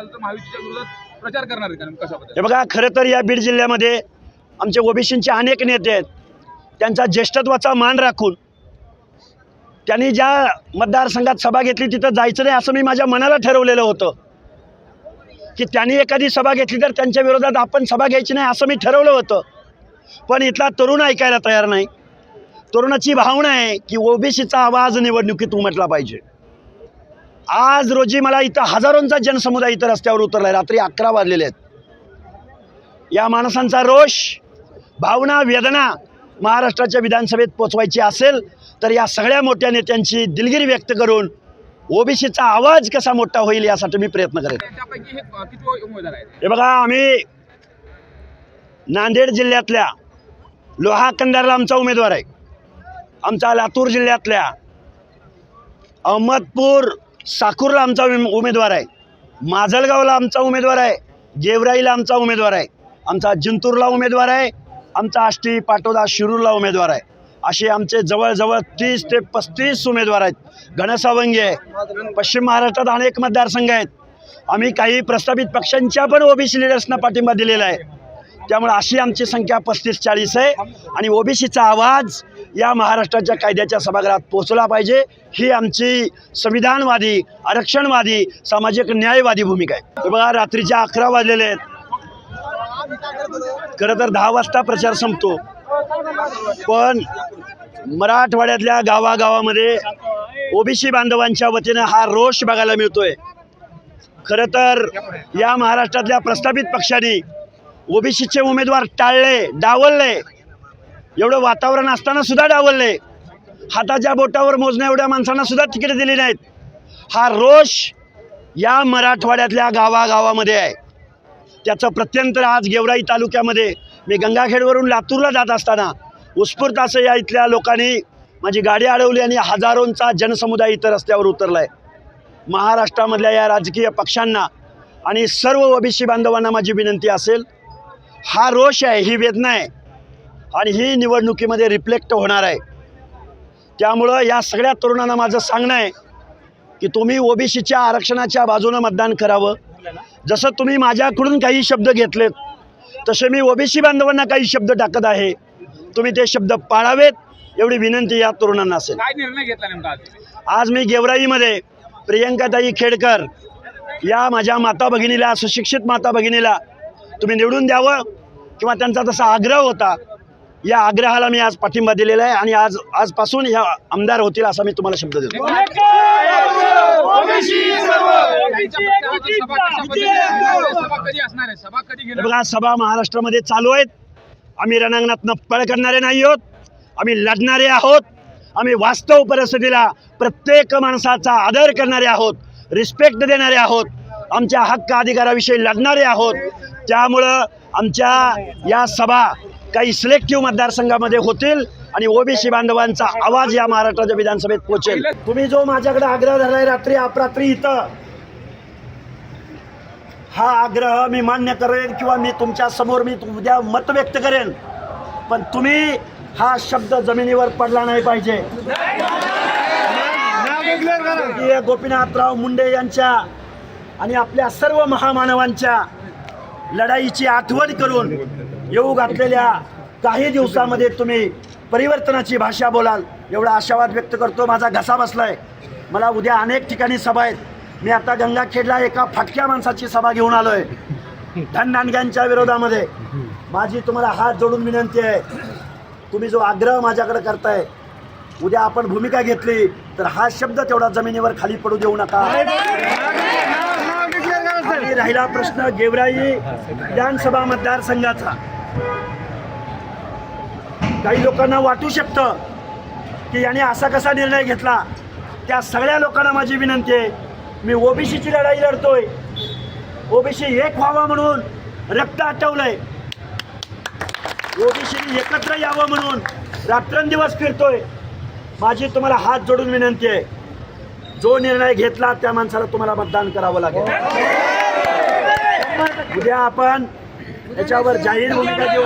असाल तर महायुतीच्या विरोधात प्रचार करणार आहे हे बघा खरं तर या बीड जिल्ह्यामध्ये आमचे ओबीसींचे अनेक नेते आहेत. त्यांचा ज्येष्ठत्वाचा मान राखून त्यांनी ज्या मतदारसंघात सभा घेतली तिथं जायचं नाही असं मी माझ्या मनाला ठरवलेलं होतं. की त्यांनी एखादी सभा घेतली तर त्यांच्या विरोधात आपण सभा घ्यायची नाही असं मी ठरवलं होतं. पण इथला तरुण ऐकायला तयार नाही. तरुणाची भावना आहे की ओबीसीचा आवाज निवडणुकीत उमटला पाहिजे. आज रोजी मला इथं हजारोंचा जनसमुदाय इथं रस्त्यावर उतरला आहे रात्री अकरा वाजलेले आहेत. या माणसांचा रोष भावना वेदना महाराष्ट्राच्या विधानसभेत पोचवायची असेल तर या सगळ्या मोठ्या नेत्यांची दिलगिरी व्यक्त करून ओबीसीचा आवाज कसा मोठा होईल यासाठी मी प्रयत्न करेन. हे बघा आम्ही नांदेड जिल्ह्यातल्या लोहा कंधारला आमचा उमेदवार आहे. आमचा लातूर जिल्ह्यातल्या अहमदपूर साकूरला आमचा उमेदवार आहे. माजलगावला आमचा उमेदवार आहे. गेवराईला आमचा उमेदवार आहे. आमचा जिंतूरला उमेदवार आहे. आमचा आष्टी पाटोदा शिरूरला उमेदवार आहे. असे आमचे जवळजवळ तीस ते पस्तीस उमेदवार आहेत. घनसावंगी आहे. पश्चिम महाराष्ट्रात अनेक मतदारसंघ आहेत. आम्ही काही प्रस्तावित पक्षांच्या पण ओबीसी लिडर्सना पाठिंबा दिलेला आहे. त्यामुळे अशी आमची संख्या पस्तीस चाळीस आहे. आणि ओबीसीचा आवाज या महाराष्ट्राच्या कायद्याच्या सभागृहात पोचला पाहिजे. ही आमची संविधानवादी आरक्षणवादी सामाजिक न्यायवादी भूमिका आहे. बघा रात्रीच्या अकरा वाजलेले आहेत. खरं तर दहा वाजता प्रचार संपतो. पण मराठवाड्यातल्या गावागावामध्ये ओबीसी बांधवांच्या वतीनं हा रोष बघायला मिळतोय. खरं तर या महाराष्ट्रातल्या प्रस्थापित पक्षांनी ओबीसीचे उमेदवार टाळले डावलले. एवढं वातावरण असताना सुद्धा डावलले. हाताच्या बोटावर मोजण्या एवढ्या माणसांना सुद्धा तिकीट दिली नाहीत. हा रोष या मराठवाड्यातल्या गावागावामध्ये आहे. त्याचं प्रत्यंतर आज गेवराई तालुक्यामध्ये. मी गंगाखेडवरून लातूरला जात असताना उत्स्फूर्त असं या इथल्या लोकांनी माझी गाडी अडवली आणि हजारोंचा जनसमुदाय इथं रस्त्यावर उतरला आहे महाराष्ट्रामधल्या या राजकीय पक्षांना आणि सर्व ओबीसी बांधवांना माझी विनंती असेल हा रोष आहे ही वेदना आहे. आणि ही निवडणुकीमध्ये रिफ्लेक्ट होणार आहे. त्यामुळं या सगळ्या तरुणांना माझं सांगणं आहे की तुम्ही ओबीसीच्या आरक्षणाच्या बाजूनं मतदान करावं. जसं तुम्ही माझ्याकडून काही शब्द घेतलेत तसे मी ओबीसी बांधवांना काही शब्द टाकत आहे. तुम्ही ते शब्द पाळावेत एवढी विनंती या तरुणांना असेल. काय निर्णय घेतला नेमका आज? आज मी गेवराईमध्ये प्रियंकाताई खेडकर या माझ्या माता भगिनीला सुशिक्षित माता भगिनीला तुम्ही निवडून द्यावं किंवा त्यांचा तसा आग्रह होता या आग्रहाला मी आज पाठिंबा दिलेला आहे आणि आज आजपासून ह्या आमदार होतील असा मी तुम्हाला शब्द देतो. सभा बघा सभा महाराष्ट्रामध्ये चालू आहेत. आम्ही रणांगणात पळ करणारे नाही आहोत. आम्ही लढणारे आहोत. आम्ही वास्तव परिस्थितीला प्रत्येक माणसाचा आदर करणारे आहोत. रिस्पेक्ट देणारे आहोत. आमच्या हक्क अधिकाराविषयी लढणारे आहोत. त्यामुळं आमच्या या सभा काही सिलेक्टिव्ह मतदारसंघामध्ये होतील आणि ओबीसी बांधवांचा आवाज या महाराष्ट्राच्या विधानसभेत पोहोचेल तुम्ही जो माझ्याकडे आग्रह धरलाय रात्री अपरात्री इथं हा आग्रह मी मान्य करेन किंवा मी तुमच्यासमोर मी उद्या मत व्यक्त करेन पण तुम्ही हा शब्द जमिनीवर पडला नाही पाहिजे. गोपीनाथराव मुंडे यांच्या आणि आपल्या सर्व महामानवांच्या लढाईची आठवण करून येऊ घातलेल्या काही दिवसामध्ये तुम्ही परिवर्तनाची भाषा बोलाल. एवढा आशावाद व्यक्त करतो. माझा घसा बसलाय. मला उद्या अनेक ठिकाणी सभा आहेत. मी आता गंगाखेडला एका फाटक्या माणसाची सभा घेऊन आलोय. धनदानग्यांच्या विरोधामध्ये. माझी तुम्हाला हात जोडून विनंती आहे. तुम्ही जो आग्रह माझ्याकडे करताय उद्या आपण भूमिका घेतली तर हा शब्द तेवढा जमिनीवर खाली पडू देऊ नका. राहिला प्रश्न गेवराई विधानसभा मतदारसंघाचा. काही लोकांना वाटू शकतं की याने असा कसा निर्णय घेतला. त्या सगळ्या लोकांना माझी विनंती आहे मी ओबीसीची लढाई लढतोय. ओबीसी एक व्हावा म्हणून रक्त आटवलंय ओबीसीनी एकत्र यावं म्हणून रात्रंदिवस फिरतोय. माझी तुम्हाला हात जोडून विनंती आहे जो निर्णय घेतला त्या माणसाला तुम्हाला मतदान करावं लागेल. उद्या आपण याच्यावर जाहीर भूमिका देऊ.